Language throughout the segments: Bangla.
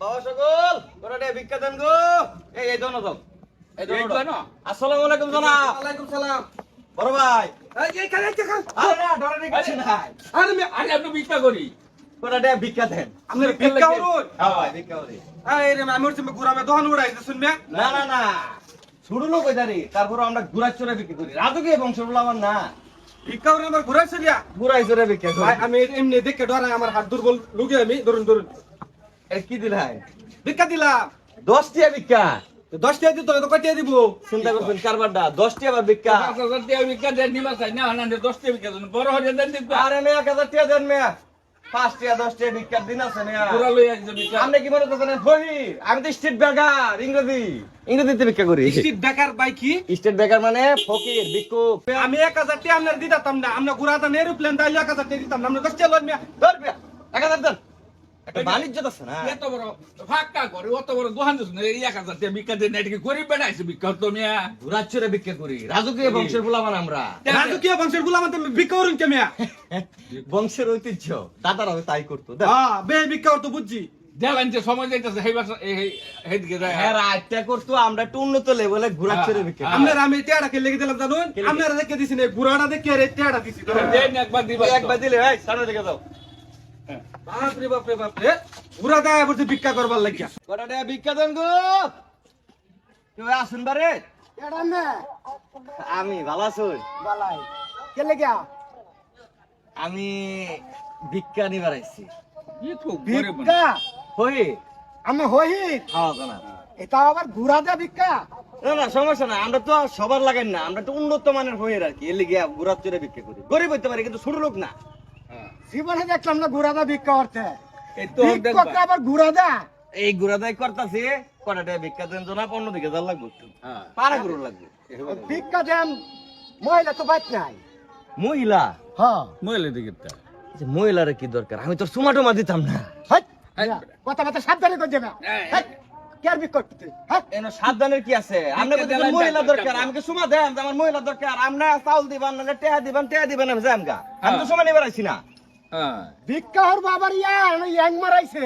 বাবা সকল তোরা ডে ভিক্ষা দেন গো। এই এই দোনো দাও। এই এই দোনো দোনো? আসসালামু আলাইকুম জনাব। ওয়ালাইকুম সালাম। বড় ভাই। এই এই খালি একটা খান আরে না ডরে কিছু নাই আরে মে আরে আপনি ভিক্ষা করি। তোরা ডে ভিক্ষা দেন। আপনার ভিক্ষা করুন। হ্যাঁ ভাই ভিক্ষা করি। এই রে আমি হচ্ছে গুরামে দহন উড়াইছে শুনবে না না না। শুরু লোক ওইদারি তারপর আমরা ঘুরার চড়ে বিক্রি করি। রাজকীয় বংশগুলো আমার না। ভিক্ষা করে আমার ঘুরাইছে দিয়া ঘুরাই চড়ে বিক্রি ভাই আমি এমনি দেখে ডরাই আমার হাত দুর্বল লুকে আমি ধরুন ধরুন। কি দিলাই ভিক্ষা দিলাম দশ টিয়া ভিক্ষা। তো দশ টাকা দিত তো কত দিব? চিন্তা করবেন কারবারটা দশ টিয়া আবার ভিক্ষা। পাঁচ হাজার টাকা ভিক্ষা দেন নিবা চাই না না দশ টাকা ভিক্ষা দেন। বড় হয়ে দেন দিবা আরে মেয়ে এক হাজার টিয়া দেন মেয়ে। পাঁচ টিয়া দশ টিয়া ভিক্ষার দিন আছে মেয়া। পুরা লই আসছে ভিক্ষা। আপনি কি মনে করছেন ফহির আমি তো স্টেট বেকার ইংরেজি। ইংরেজিতে ভিক্ষা করি। বেকার বাই কি? স্টেট বেকার মানে ফকির ভিক্ষুক আমি এক হাজার আপনার দিতাম না আমরা গুরাটা এরোপ্লেন তাইলে এক হাজার টাকা দিতাম না। আমরা দশ টাকা লইন ধর এক হাজার দেন। একটা বাণিজ্য আছে না? এত বড় ফাঁকা করে অত বড় দোকান দিস না? এক হাজার টাকা ভিক্ষা দেন এটা গরিব বেড়াইছে ভিক্ষা তো ঘুরাচ্ছরে ভিক্ষা করি। রাজকীয় বংশের ফুলাবান আমরা। রাজকীয় বংশেরগুলা আমাদের ভিক্ষা করুন কে বংশের ঐতিহ্য। দাদারা তাই করতো। হ্যাঁ বে করতো বুঝছি। যে সময় যাইতেছে সেই বাসা এইদিকে যায়। হ্যাঁ রাতটা করতো আমরা একটু উন্নত লেভেলে। আপনার আমি লেগে দিলাম জানুন? দেখে দিছি না গুরাটা দেখে রে দিছি একবার দিবা একবার দিলে সামনে দিকে যাও। বাপরে বাপরে বাপরে। গুরা দেয় বলছে ভিক্ষা করবার লাগিয়া। কটা টাকা ভিক্ষা দেন গো? কেউ আসুন বারে। আমি ভালো আছুন আমি ভিক্ষা নিবার আইছি। ভিক্ষা? হই। আমি হই? হ্যাঁ এটা আবার ঘুরা দে ভিক্ষা? না না সমস্যা না আমরা তো সবার লাগাই না। আমরা তো উন্নত মানের হয়ে আর কি। এর লিগে ঘুরার চড়ে বিক্রি করি। গরিব হইতে পারি কিন্তু ছোট লোক না। জীবনে দেখলাম না ঘুরা দা ভিক্ষা করতে। তো আবার ঘুরা দা এই ঘুরা দায় করতাছি কটা ভিক্ষা দেন জনা পনেরো দিকে যার লাগবে হ্যাঁ। পাড়া ঘুরো লাগবে। ভিক্ষা দেন মহিলা তো বাইক নাই। মহিলা? হ্যাঁ। মহিলা দিকে মহিলার কি দরকার? আমি তোর সুমাটোমা দিতাম না। কথা কথা সাবধানে করে দেবে হ্যাঁ, আর ভিক্ষা করতে হ্যাঁ সাবধানের কি আছে? মহিলা দরকার। আমাকে সুমা দেন আমার মহিলা দরকার। আমরা চাউল দিবান না টেহা দিবান টেহা দিবেন আমি গা। আমি তো সময় নিবার আইছি না। হ্যাঁ। ভিক্ষা হর বাবার ইয়া ইয়াং মারাইছে।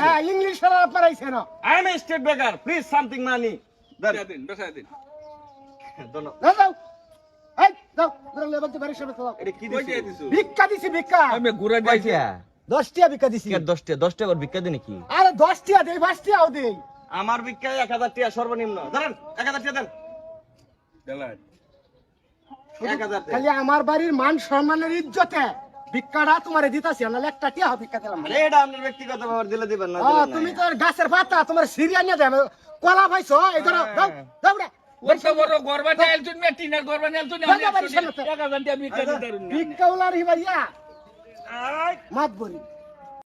হ্যাঁ ইংলিশ মারাইছে না। আই এম স্টেট বেকার প্লিজ সামথিং মানি দিন দিন। না যাও। এই ধরে তো বাড়ির সামনে এটা কি দিছি? ভিক্ষা দিছি ভিক্ষা। আমি ঘুরে যাইছি দশটিয়া ভিক্ষা দিছি। দশটা দশটা আবার ভিক্ষা দিনে কি? আরে দশটিয়া দেই পাঁচটিয়াও দেই। আমার ভিক্ষা এক হাজার টাকা সর্বনিম্ন। ধরেন এক হাজার টাকা দেন। দেলাই এক হাজার খালি আমার বাড়ির মান সম্মানের ইজ্জতে। ভিক্ষাটা তোমারে দিতাছি নাহলে একটা টিয়া ভিক্ষা দিলাম না। আরে এটা আপনার ব্যক্তিগত ব্যাপার দিলে দিবেন না না। তুমি তো গাছের পাতা তোমার সিরিয়া নিয়ে দেবে কলা পাইছো এই ধরো দাও দাও দাও, না। ভিক্ষা উলার হিবারিয়া মাত বলি